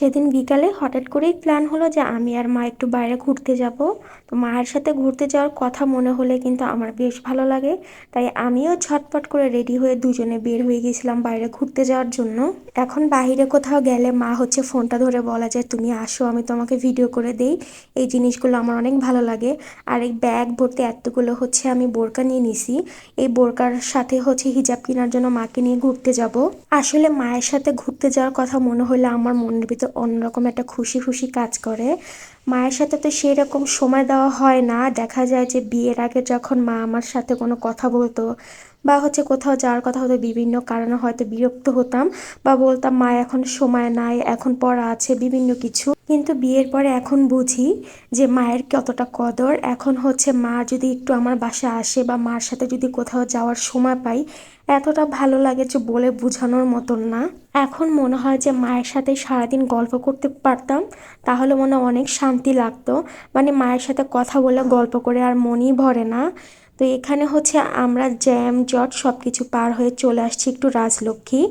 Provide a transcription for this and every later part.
সেদিন বিকালে হঠাৎ করেই প্ল্যান হলো যে আমি আর মা একটু বাইরে ঘুরতে যাব। তো মায়ের সাথে ঘুরতে যাওয়ার কথা মনে হলে কিন্তু আমার বেশ ভালো লাগে। তাই আমিও ঝটপট করে রেডি হয়ে দুজনে বের হয়ে গেছিলাম বাইরে ঘুরতে যাওয়ার জন্য। এখন বাইরে কোথাও গেলে মা হচ্ছে ফোনটা ধরে বলা যায় তুমি আসো, আমি তোমাকে ভিডিও করে দেই। এই জিনিসগুলো আমার অনেক ভালো লাগে। আর এই ব্যাগ ভর্তি এতগুলো হচ্ছে আমি বোরকা নিয়ে নিছি। এই বোরকার সাথে হচ্ছে হিজাব কেনার জন্য মাকে নিয়ে ঘুরতে যাব। আসলে মায়ের সাথে ঘুরতে যাওয়ার কথা মনে হলে আমার মনের ভিতর অন্যরকম একটা খুশি খুশি কাজ করে। মায়ের সাথে তো সেই রকম সময় দেওয়া হয় না। দেখা যায় যে বিয়ের আগে যখন মা আমার সাথে কোনো কথা বলতো বা হচ্ছে কোথাও যাওয়ার কথা হতো বিভিন্ন কারণে হয়তো বিরক্ত হতাম বা বলতাম, মা, এখন সময় নাই, এখন পড়া আছে, বিভিন্ন কিছু। কিন্তু বিয়ের পরে এখন বুঝি যে মায়ের কতটা কদর। এখন হচ্ছে মা যদি একটু আমার বাসায় আসে বা মার সাথে যদি কোথাও যাওয়ার সময় পাই, এতটা ভালো লাগে যে বলে বোঝানোর মতন না। এখন মনে হয় যে মায়ের সাথে সারাদিন গল্প করতে পারতাম, তাহলে মনে অনেক শান্তি লাগতো। মানে মায়ের সাথে কথা বলে গল্প করে আর মনই ভরে না। তো এখানে হচ্ছে আমরা জ্যাম, জট সব কিছু পার হয়ে চলে আসছি একটু রাজলক্ষ্মী।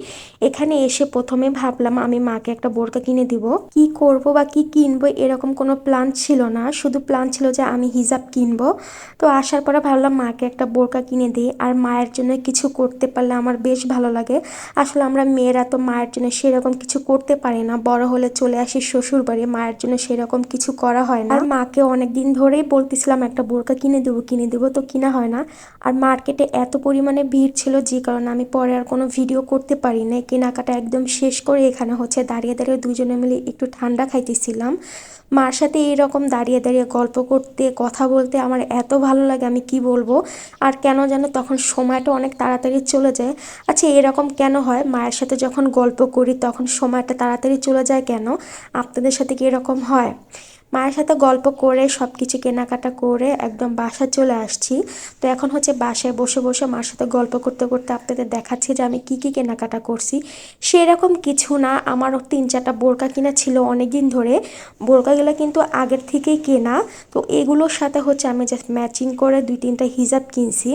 এখানে এসে প্রথমে ভাবলাম আমি মাকে একটা বোরকা কিনে দিব। কি করব বা কি কিনবো এরকম কোনো প্ল্যান ছিল না। শুধু প্ল্যান ছিল যে আমি হিজাব কিনবো। তো আসার পরে ভাবলাম মাকে একটা বোরকা কিনে দিই আর মায়ের জন্য কিছু করতে পারলে আমার বেশ ভালো লাগে। আসলে আমরা মেয়েরা তো মায়ের জন্য সেরকম কিছু করতে পারি না। বড় হলে চলে আসি শ্বশুর বাড়ি মায়ের জন্য সেরকম কিছু করা হয় না। আর মাকে অনেকদিন ধরেই বলতেছিলাম, একটা বোরকা কিনে দেবো কিনে দেবো। তো কিনা হয় না। আর মার্কেটে এত পরিমাণে ভিড় ছিল যে কারণে আমি পরে আর কোনো ভিডিও করতে পারি না কেনাকাটা একদম শেষ করে এখানে হচ্ছে দাঁড়িয়ে দাঁড়িয়ে দুজনে মিলে একটু ঠান্ডা খাইতেছিলাম। মার সাথে এইরকম দাঁড়িয়ে দাঁড়িয়ে গল্প করতে, কথা বলতে আমার এত ভালো লাগে আমি কি বলব? আর কেন যেন তখন সময়টা অনেক তাড়াতাড়ি চলে যায়। আচ্ছা এরকম কেন হয়? মায়ের সাথে যখন গল্প করি তখন সময়টা তাড়াতাড়ি চলে যায় কেন? আপনাদের সাথে কি এরকম হয়? মায়ের সাথে গল্প করে সব কিছু কেনাকাটা করে একদম বাসা চলে আসছি। তো এখন হচ্ছে বাসায় বসে বসে মার সাথে গল্প করতে করতে আপনাদের দেখাচ্ছি যে আমি কি কি কেনাকাটা করছি। সেরকম কিছু না আমারও তিন চারটা বোরকা কিনা ছিল অনেক দিন ধরে। বোরকাগুলো কিন্তু আগের থেকেই কেনা। তো এগুলোর সাথে হচ্ছে আমি জাস্ট ম্যাচিং করে দুই তিনটা হিজাব কিনছি।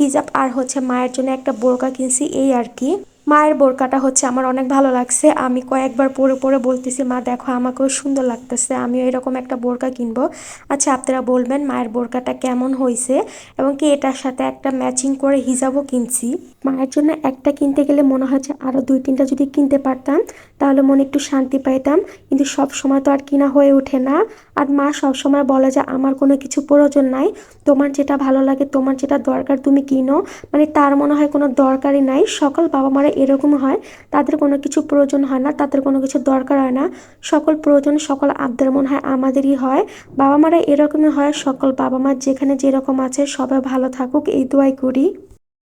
হিজাব আর হচ্ছে মায়ের জন্য একটা বোরকা কিনছি, এই আর কি। মায়ের বোরকাটা হচ্ছে আমার অনেক ভালো লাগছে। আমি কয়েকবার পরে পরে বলতেছি, মা, দেখো, আমাকেও সুন্দর লাগতেছে। আমিও এরকম একটা বোরকা কিনবো। আচ্ছা আপনারা বলবেন মায়ের বোরকাটা কেমন হয়েছে এবং কি এটার সাথে একটা ম্যাচিং করে হিজাবও কিনছি। মায়ের জন্য একটা কিনতে গেলে মনে হয় যে আরও দুই তিনটা যদি কিনতে পারতাম, তাহলে মনে একটু শান্তি পাইতাম। কিন্তু সব সময় তো আর কিনা হয়ে ওঠে না। আর মা সব সময় বলে যে, আমার কোনো কিছু প্রয়োজন নাই। তোমার যেটা ভালো লাগে, তোমার যেটা দরকার তুমি কিনো। মানে তার মনে হয় কোনো দরকারই নাই। সকল বাবা মারা এরকম হয়, তাদের কোনো কিছু প্রয়োজন হয় না, তাদের কোনো কিছু দরকার হয় না। সকল প্রয়োজন সকল আবদার মনে হয় আমাদেরই হয়। বাবা মারা এরকমই হয়, সকল বাবা মা যেখানে যেরকম আছে সবাই ভালো থাকুক, এই দোয়াই করি।